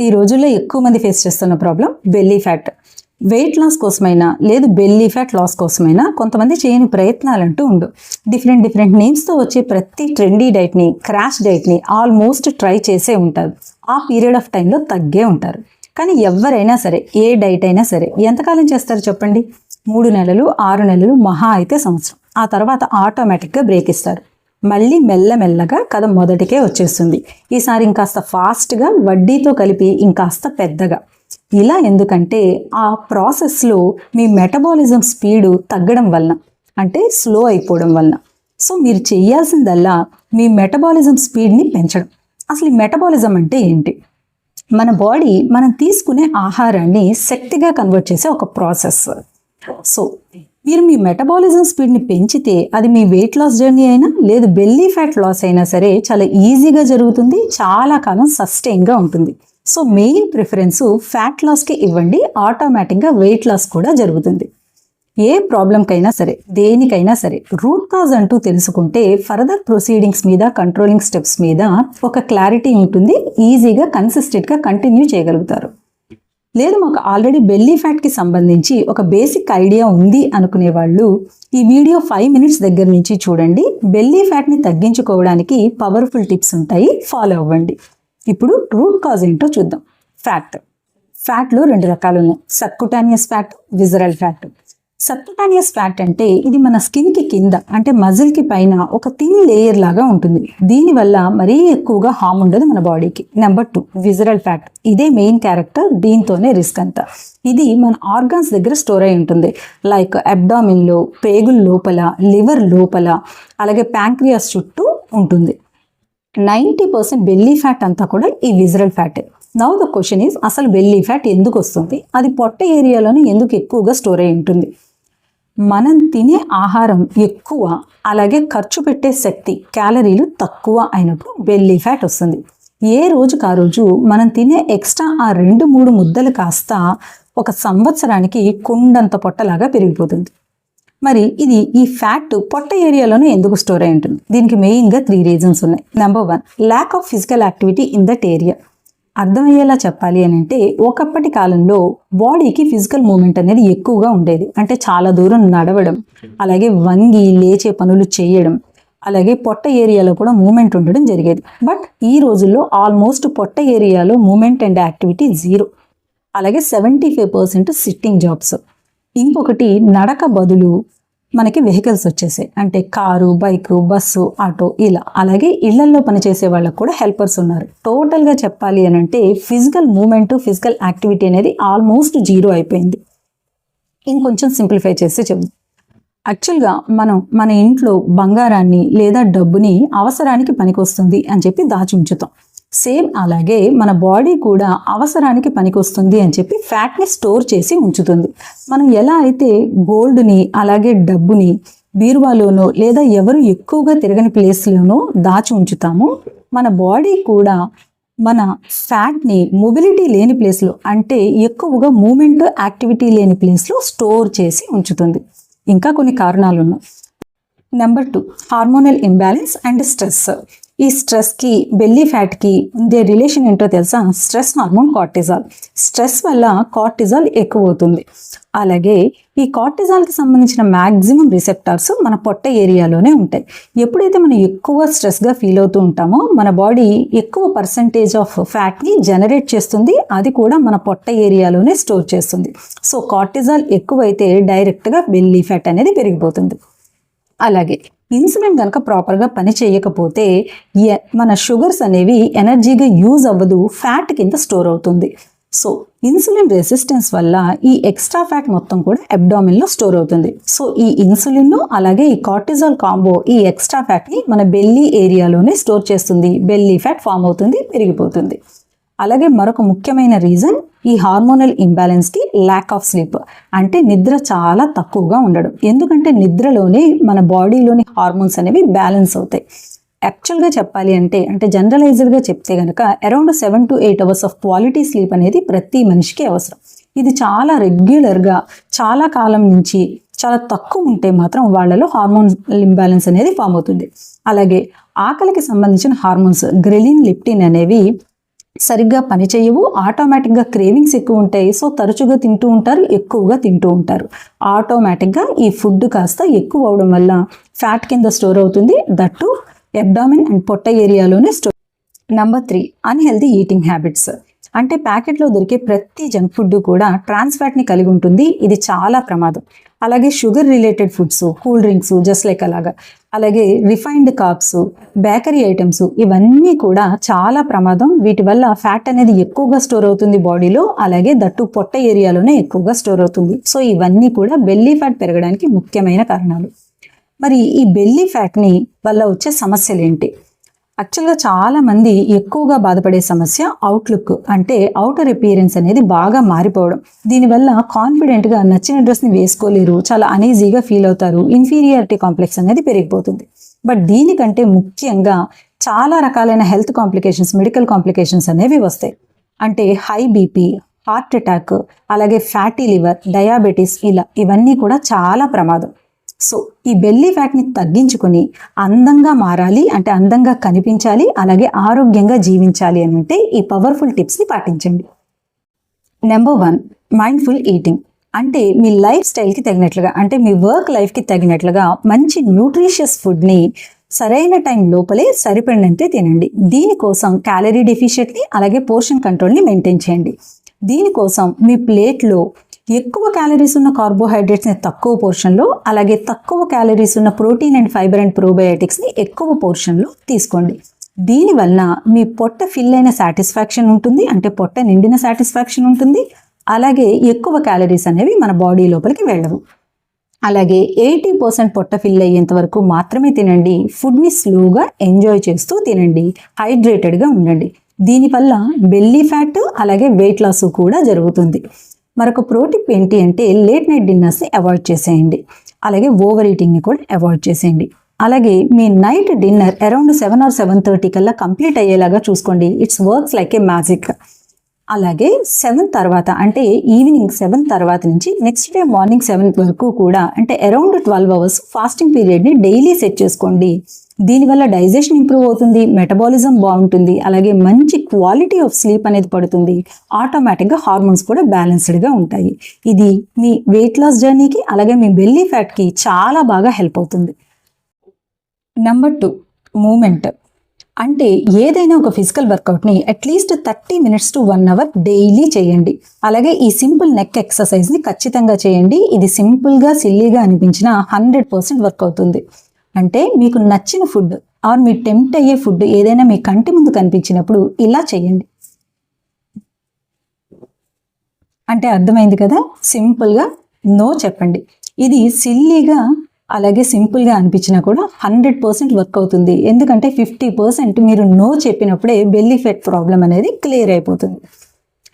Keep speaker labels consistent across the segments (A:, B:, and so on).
A: ఈ రోజుల్లో ఎక్కువ మంది ఫేస్ చేస్తున్న problem belly fat weight loss కోసమైనా లేదు బెల్లీ ఫ్యాట్ లాస్ కోసమైనా కొంతమంది చేయని ప్రయత్నాలంటూ ఉండు. డిఫరెంట్ డిఫరెంట్ నేమ్స్తో వచ్చే ప్రతి ట్రెండీ డైట్ని క్రాష్ డైట్ని ఆల్మోస్ట్ ట్రై చేసే ఉంటారు. ఆ పీరియడ్ ఆఫ్ టైంలో తగ్గే ఉంటారు. కానీ ఎవరైనా సరే ఏ డైట్ అయినా సరే ఎంతకాలం చేస్తారు చెప్పండి? మూడు నెలలు ఆరు నెలలు మహా అయితే సంవత్సరం. ఆ తర్వాత ఆటోమేటిక్గా బ్రేక్ ఇస్తారు. మళ్ళీ మెల్లమెల్లగా కథ మొదటికే వచ్చేస్తుంది. ఈసారి ఇంకాస్త ఫాస్ట్గా వడ్డీతో కలిపి ఇంకాస్త పెద్దగా. ఇలా ఎందుకంటే ఆ ప్రాసెస్లో మీ మెటబాలిజం స్పీడు తగ్గడం వలన అంటే స్లో అయిపోవడం వలన. సో మీరు చేయాల్సిందల్లా మీ మెటబాలిజం స్పీడ్ని పెంచడం. అసలు ఈ మెటబాలిజం అంటే ఏంటి? మన బాడీ మనం తీసుకునే ఆహారాన్ని శక్తిగా కన్వర్ట్ చేసే ఒక ప్రాసెస్. సో మీరు మీ మెటబాలిజం స్పీడ్ని పెంచితే అది మీ వెయిట్ లాస్ జర్నీ అయినా లేదు బెల్లీ ఫ్యాట్ లాస్ అయినా సరే చాలా ఈజీగా జరుగుతుంది చాలా కాలం సస్టైన్గా ఉంటుంది. సో మెయిన్ ప్రిఫరెన్స్ ఫ్యాట్ లాస్కి ఇవ్వండి ఆటోమేటిక్గా వెయిట్ లాస్ కూడా జరుగుతుంది. ఏ ప్రాబ్లంకైనా సరే దేనికైనా సరే రూట్ కాజ్ అంటూ తెలుసుకుంటే ఫర్దర్ ప్రొసీడింగ్స్ మీద కంట్రోలింగ్ స్టెప్స్ మీద ఒక క్లారిటీ ఉంటుంది ఈజీగా కన్సిస్టెంట్గా కంటిన్యూ చేయగలుగుతారు. లేదు మాకు ఆల్రెడీ బెల్లీ ఫ్యాట్కి సంబంధించి ఒక బేసిక్ ఐడియా ఉంది అనుకునే వాళ్ళు ఈ వీడియో ఫైవ్ మినిట్స్ దగ్గర నుంచి చూడండి. బెల్లీ ఫ్యాట్ని తగ్గించుకోవడానికి పవర్ఫుల్ టిప్స్ ఉంటాయి. ఫాలో అవ్వండి. ఇప్పుడు రూట్ కాజ్ ఏంటో చూద్దాం. ఫ్యాట్ ఫ్యాట్లో రెండు రకాలు ఉన్నాయి. Subcutaneous fat visceral fat subcutaneous fat అంటే ఇది మన స్కిన్కి కింద అంటే మజిల్కి పైన ఒక థిన్ లేయర్ లాగా ఉంటుంది. దీనివల్ల మరీ ఎక్కువగా హామ్ ఉండదు మన బాడీకి నెంబర్ టూ విజరల్ ఫ్యాట్ ఇదే మెయిన్ క్యారెక్టర్ దీంతోనే రిస్క్ అంతా. ఇది మన ఆర్గాన్స్ దగ్గర స్టోర్ అయి ఉంటుంది. లైక్ అబ్డామిన్లో పేగుల లోపల లివర్ లోపల అలాగే ప్యాంక్రియాస్ చుట్టూ ఉంటుంది. నైంటీ పర్సెంట్ బెల్లీ ఫ్యాట్ అంతా కూడా ఈ visceral fat now the question is అసలు బెల్లీ ఫ్యాట్ ఎందుకు వస్తుంది? అది పొట్ట ఏరియాలోనే ఎందుకు ఎక్కువగా స్టోర్ అయి ఉంటుంది? మనం తినే ఆహారం ఎక్కువ అలాగే ఖర్చు పెట్టే శక్తి క్యాలరీలు తక్కువ అయినప్పుడు బెల్లీ ఫ్యాట్ వస్తుంది. ఏ రోజుకు ఆ రోజు మనం తినే ఎక్స్ట్రా ఆ రెండు మూడు ముద్దలు కాస్త ఒక సంవత్సరానికి కుండంత పొట్టలాగా పెరిగిపోతుంది. మరి ఇది ఈ ఫ్యాట్ పొట్ట ఏరియాలోనే ఎందుకు స్టోర్ అయి ఉంటుంది? దీనికి మెయిన్గా త్రీ రీజన్స్ ఉన్నాయి. Number one lack of physical activity in that area అర్థమయ్యేలా చెప్పాలి అని అంటే ఒకప్పటి కాలంలో బాడీకి ఫిజికల్ మూమెంట్ అనేది ఎక్కువగా ఉండేది. అంటే చాలా దూరం నడవడం అలాగే వంగి లేచే పనులు చేయడం అలాగే పొట్ట ఏరియాలో కూడా మూమెంట్ ఉండడం జరిగేది. బట్ ఈ రోజుల్లో ఆల్మోస్ట్ పొట్ట ఏరియాలో మూమెంట్ అండ్ యాక్టివిటీ జీరో. అలాగే seventy five percent sitting jobs. ఇంకొకటి నడక బదులు మనకి వెహికల్స్ వచ్చేసాయి. అంటే కారు బైకు బస్సు ఆటో ఇలా. అలాగే ఇళ్ళల్లో పనిచేసే వాళ్ళకు కూడా హెల్పర్స్ ఉన్నారు. టోటల్గా చెప్పాలి అని అంటే ఫిజికల్ మూమెంట్ ఫిజికల్ యాక్టివిటీ అనేది ఆల్మోస్ట్ జీరో అయిపోయింది. ఇంకొంచెం సింప్లిఫై చేస్తే చెప్తాం యాక్చువల్గా మనం మన ఇంట్లో బంగారాన్ని లేదా డబ్బుని అవసరానికి పనికొస్తుంది అని చెప్పి దాచి ఉంచుతాం. సేమ్ అలాగే మన బాడీ కూడా అవసరానికి పనికొస్తుంది అని చెప్పి ఫ్యాట్ని స్టోర్ చేసి ఉంచుతుంది. మనం ఎలా అయితే గోల్డ్ని అలాగే డబ్బుని బీరువాలోనో లేదా ఎవరు ఎక్కువగా తిరగని ప్లేస్లోనో దాచి ఉంచుతామో మన బాడీ కూడా మన ఫ్యాట్ని మొబిలిటీ లేని ప్లేస్లో అంటే ఎక్కువగా మూమెంట్ యాక్టివిటీ లేని ప్లేస్లో స్టోర్ చేసి ఉంచుతుంది. ఇంకా కొన్ని కారణాలు ఉన్నాయి number two hormonal imbalance and stress. ఈ స్ట్రెస్కి బెల్లీ ఫ్యాట్కి ఉండే రిలేషన్ ఏంటో తెలుసా? స్ట్రెస్ హార్మోన్ కార్టిజాల్ స్ట్రెస్ వల్ల కార్టిజాల్ ఎక్కువ అవుతుంది అలాగే ఈ కార్టిజాల్కి సంబంధించిన మ్యాక్సిమం రిసెప్టార్స్ మన పొట్ట ఏరియాలోనే ఉంటాయి. ఎప్పుడైతే మనం ఎక్కువ స్ట్రెస్గా ఫీల్ అవుతూ ఉంటామో మన బాడీ ఎక్కువ పర్సంటేజ్ ఆఫ్ ఫ్యాట్ని జనరేట్ చేస్తుంది. అది కూడా మన పొట్ట ఏరియాలోనే స్టోర్ చేస్తుంది. సో కార్టిజాల్ ఎక్కువైతే డైరెక్ట్గా బెల్లీ ఫ్యాట్ అనేది పెరిగిపోతుంది. అలాగే ఇన్సులిన్ కనుక ప్రాపర్గా పని చేయకపోతే ఎ- మన షుగర్స్ అనేవి ఎనర్జీగా యూజ్ అవ్వదు ఫ్యాట్ కింద స్టోర్ అవుతుంది. సో ఇన్సులిన్ రెసిస్టెన్స్ వల్ల ఈ ఎక్స్ట్రా ఫ్యాట్ మొత్తం కూడా అబ్డామిన్లో స్టోర్ అవుతుంది. సో ఈ ఇన్సులిన్ అలాగే ఈ కార్టిజాల్ కాంబో ఈ ఎక్స్ట్రా ఫ్యాట్ని మన బెల్లీ ఏరియాలోనే స్టోర్ చేస్తుంది. బెల్లీ ఫ్యాట్ ఫామ్ అవుతుంది పెరిగిపోతుంది. అలాగే మరొక ముఖ్యమైన రీజన్ ఈ హార్మోనల్ ఇంబ్యాలెన్స్కి ల్యాక్ ఆఫ్ స్లీప్ అంటే నిద్ర చాలా తక్కువగా ఉండడం. ఎందుకంటే నిద్రలోనే మన బాడీలోని హార్మోన్స్ అనేవి బ్యాలెన్స్ అవుతాయి. యాక్చువల్గా చెప్పాలి అంటే అంటే జనరలైజ్డ్గా చెప్తే కనుక around seven to eight hours of quality sleep అనేది ప్రతి మనిషికి అవసరం. ఇది చాలా రెగ్యులర్గా చాలా కాలం నుంచి చాలా తక్కువ ఉంటే మాత్రం వాళ్ళలో హార్మోన్ ఇంబ్యాలెన్స్ అనేది ఫామ్ అవుతుంది. అలాగే ఆకలికి సంబంధించిన హార్మోన్స్ గ్రెలిన్ లిప్టిన్ అనేవి సరిగ్గా పని చేయవు ఆటోమేటిక్గా క్రేవింగ్స్ ఎక్కువ ఉంటాయి. సో తరచుగా తింటూ ఉంటారు ఎక్కువగా తింటూ ఉంటారు. ఆటోమేటిక్గా ఈ ఫుడ్ కాస్త ఎక్కువ అవడం వల్ల ఫ్యాట్ కింద స్టోర్ అవుతుంది. దట్టు ఎబ్డామిన్ అండ్ పొట్ట ఏరియాలోనే store number three unhealthy eating habits అంటే ప్యాకెట్లో దొరికే ప్రతి జంక్ ఫుడ్ కూడా ట్రాన్స్ ఫ్యాట్ని కలిగి ఉంటుంది. ఇది చాలా ప్రమాదం. అలాగే sugar related foods cool drinks just like అలాగా. అలాగే రిఫైన్డ్ కాప్స్ బేకరీ ఐటమ్స్ ఇవన్నీ కూడా చాలా ప్రమాదం. వీటి వల్ల ఫ్యాట్ అనేది ఎక్కువగా స్టోర్ అవుతుంది బాడీలో అలాగే దట్టు పొట్ట ఏరియాలోనే ఎక్కువగా స్టోర్ అవుతుంది. సో ఇవన్నీ కూడా బెల్లీ ఫ్యాట్ పెరగడానికి ముఖ్యమైన కారణాలు. మరి ఈ బెల్లీ ఫ్యాట్ని వల్ల వచ్చే సమస్యలు ఏంటి? యాక్చువల్గా చాలామంది ఎక్కువగా బాధపడే సమస్య అవుట్లుక్ అంటే అవుటర్ అపియరెన్స్ అనేది బాగా మారిపోవడం. దీనివల్ల కాన్ఫిడెంట్గా నచ్చిన డ్రెస్ని వేసుకోలేరు చాలా అనీజీగా ఫీల్ అవుతారు ఇన్ఫీరియారిటీ కాంప్లెక్స్ అనేది పెరిగిపోతుంది. బట్ దీనికంటే ముఖ్యంగా చాలా రకాలైన హెల్త్ కాంప్లికేషన్స్ మెడికల్ కాంప్లికేషన్స్ అనేవి వస్తాయి. అంటే హై బీపీ హార్ట్ అటాక్ అలాగే ఫ్యాటీ లివర్ డయాబెటీస్ ఇలా ఇవన్నీ కూడా చాలా ప్రమాదం. సో ఈ బెల్లీ ఫ్యాట్ని తగ్గించుకొని అందంగా మారాలి అంటే అందంగా కనిపించాలి అలాగే ఆరోగ్యంగా జీవించాలి అని అంటే ఈ పవర్ఫుల్ టిప్స్ని పాటించండి. నెంబర్ వన్ మైండ్ఫుల్ ఈటింగ్ అంటే మీ లైఫ్ స్టైల్కి తగినట్లుగా అంటే మీ వర్క్ లైఫ్కి తగినట్లుగా మంచి న్యూట్రిషియస్ ఫుడ్ని సరైన టైం లోపలే సరిపడినంతే తినండి. దీనికోసం క్యాలరీ డెఫిషియట్ని అలాగే పోర్షన్ కంట్రోల్ని మెయింటైన్ చేయండి. దీనికోసం మీ ప్లేట్లో ఎక్కువ క్యాలరీస్ ఉన్న కార్బోహైడ్రేట్స్ని తక్కువ పోర్షన్లో అలాగే తక్కువ క్యాలరీస్ ఉన్న ప్రోటీన్ అండ్ ఫైబర్ అండ్ ప్రోబయోటిక్స్ని ఎక్కువ పోర్షన్లో తీసుకోండి. దీనివల్ల మీ పొట్ట ఫిల్ అయిన సాటిస్ఫాక్షన్ ఉంటుంది అంటే పొట్ట నిండిన సాటిస్ఫాక్షన్ ఉంటుంది అలాగే ఎక్కువ క్యాలరీస్ అనేవి మన బాడీ లోపలికి వెళ్ళవు. అలాగే ఎయిటీ పర్సెంట్ పొట్ట ఫిల్ అయ్యేంత వరకు మాత్రమే తినండి ఫుడ్ని స్లోగా ఎంజాయ్ చేస్తూ తినండి హైడ్రేటెడ్గా ఉండండి. దీనివల్ల బెల్లీ ఫ్యాట్ అలాగే వెయిట్ లాస్ కూడా జరుగుతుంది. మరొక ప్రోటిప్ ఏంటి అంటే లేట్ నైట్ డిన్నర్స్ని అవాయిడ్ చేసేయండి. అలాగే ఓవర్ ఈటింగ్ని కూడా అవాయిడ్ చేసేయండి. అలాగే మీ night dinner around seven or seven thirty కల్లా కంప్లీట్ అయ్యేలాగా చూసుకోండి. It's works like a magic. అలాగే సెవెన్ తర్వాత అంటే ఈవినింగ్ సెవెన్ తర్వాత నుంచి నెక్స్ట్ డే మార్నింగ్ సెవెన్ వరకు కూడా అంటే అరౌండ్ ట్వెల్వ్ అవర్స్ ఫాస్టింగ్ పీరియడ్ని డైలీ సెట్ చేసుకోండి. దీనివల్ల డైజెషన్ ఇంప్రూవ్ అవుతుంది మెటబాలిజం బాగుంటుంది అలాగే మంచి క్వాలిటీ ఆఫ్ స్లీప్ అనేది పడుతుంది. ఆటోమేటిక్గా హార్మోన్స్ కూడా బ్యాలెన్స్డ్గా ఉంటాయి. ఇది మీ వెయిట్ లాస్ జర్నీకి అలాగే మీ బెల్లీ ఫ్యాట్కి చాలా బాగా హెల్ప్ అవుతుంది. నెంబర్ టూ మూమెంట్ అంటే ఏదైనా ఒక physical వర్కౌట్ని at least thirty minutes to one hour daily చేయండి. అలాగే ఈ సింపుల్ నెక్ ఎక్సర్సైజ్ని ఖచ్చితంగా చేయండి. ఇది సింపుల్గా సిల్లీగా అనిపించిన హండ్రెడ్ పర్సెంట్ వర్క్ అవుతుంది. అంటే మీకు నచ్చిన ఫుడ్ ఆర్ మీ టెంప్ట్ అయ్యే ఫుడ్ ఏదైనా మీ కంటి ముందు కనిపించినప్పుడు ఇలా చేయండి. అంటే అర్థమైంది కదా? సింపుల్గా నో చెప్పండి. ఇది సిల్లీగా అలాగే సింపుల్గా అనిపించినా కూడా హండ్రెడ్ పర్సెంట్ వర్క్ అవుతుంది. ఎందుకంటే ఫిఫ్టీ పర్సెంట్ మీరు నో చెప్పినప్పుడే బెల్లీ ఫెట్ ప్రాబ్లం అనేది క్లియర్ అయిపోతుంది.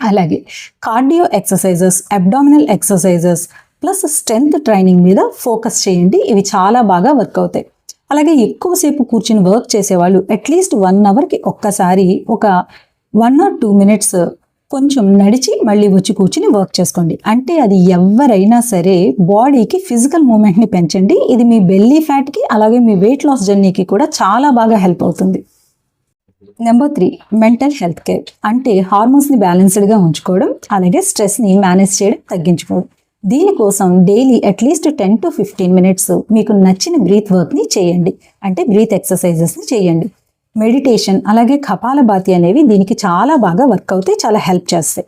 A: అలాగే cardio exercises abdominal exercises plus strength training మీద ఫోకస్ చేయండి. ఇవి చాలా బాగా వర్క్ అవుతాయి. అలాగే ఎక్కువసేపు కూర్చుని వర్క్ చేసేవాళ్ళు అట్లీస్ట్ వన్ అవర్కి ఒక్కసారి ఒక వన్ ఆర్ టూ మినిట్స్ కొంచెం నడిచి మళ్ళీ వచ్చి కూర్చుని వర్క్ చేసుకోండి. అంటే అది ఎవరైనా సరే బాడీకి ఫిజికల్ మూమెంట్ని పెంచండి. ఇది మీ బెల్లీ ఫ్యాట్కి అలాగే మీ వెయిట్ లాస్ జర్నీకి కూడా చాలా బాగా హెల్ప్ అవుతుంది. Number three mental health care. అంటే హార్మోన్స్ని బ్యాలెన్స్డ్గా ఉంచుకోవడం అలాగే స్ట్రెస్ని మేనేజ్ చేయడం తగ్గించుకోవడం. దీనికోసం daily at least ten to fifteen minutes మీకు నచ్చిన బ్రీత్ వర్క్ని చేయండి. అంటే బ్రీత్ ఎక్సర్సైజెస్ని చేయండి. మెడిటేషన్ అలాగే కపాలభాతి అనేవి దీనికి చాలా బాగా వర్క్ అవుతాయి చాలా హెల్ప్ చేస్తాయి.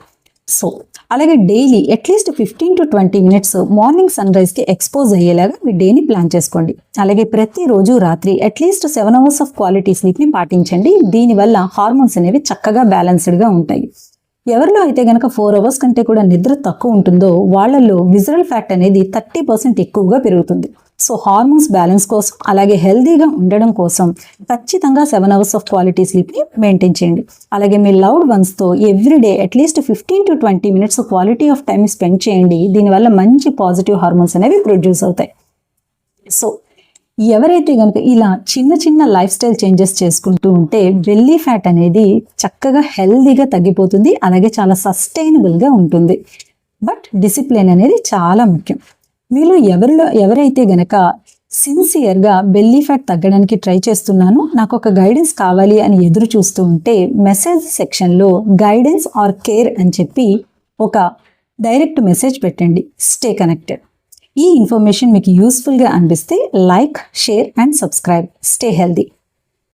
A: సో అలాగే daily at least fifteen to twenty minutes morning sun రైజ్కి ఎక్స్పోజ్ అయ్యేలాగా మీ డేని ప్లాన్ చేసుకోండి. అలాగే ప్రతిరోజు రాత్రి at least seven hours of quality స్లీప్ని పాటించండి. దీనివల్ల హార్మోన్స్ అనేవి చక్కగా బ్యాలెన్స్డ్గా ఉంటాయి. ఎవరిలో అయితే గనక ఫోర్ అవర్స్ కంటే కూడా నిద్ర తక్కువ ఉంటుందో వాళ్ళల్లో విజరల్ ఫ్యాక్ట్ అనేది థర్టీ పర్సెంట్ ఎక్కువగా పెరుగుతుంది. సో హార్మోన్స్ బ్యాలెన్స్ కోసం అలాగే హెల్దీగా ఉండడం కోసం ఖచ్చితంగా సెవెన్ అవర్స్ ఆఫ్ క్వాలిటీ స్లీప్ని మెయింటైన్ చేయండి. అలాగే మీ loved వన్స్తో everyday at least fifteen to twenty minutes quality of time spend చేయండి. దీనివల్ల మంచి పాజిటివ్ హార్మోన్స్ అనేవి ప్రొడ్యూస్ అవుతాయి. సో ఎవరైతే కనుక ఇలా చిన్న చిన్న లైఫ్ స్టైల్ చేంజెస్ చేసుకుంటూ ఉంటే బెల్లీ ఫ్యాట్ అనేది చక్కగా హెల్దీగా తగ్గిపోతుంది అలాగే చాలా సస్టైనబుల్గా ఉంటుంది. బట్ డిసిప్లిన్ అనేది చాలా ముఖ్యం. మీరు ఎవరిలో ఎవరైతే గనక సిన్సియర్గా బెల్లీ ఫ్యాట్ తగ్గడానికి ట్రై చేస్తున్నాను నాకు ఒక గైడెన్స్ కావాలి అని ఎదురు చూస్తూ ఉంటే మెసేజ్ సెక్షన్లో గైడెన్స్ ఆర్ కేర్ అని చెప్పి ఒక డైరెక్ట్ మెసేజ్ పెట్టండి. స్టే కనెక్టెడ్ इनफर्मेशन यूजफुल अच्छे लाइक् शेर अं सब्सक्रैब स्टे हेल्दी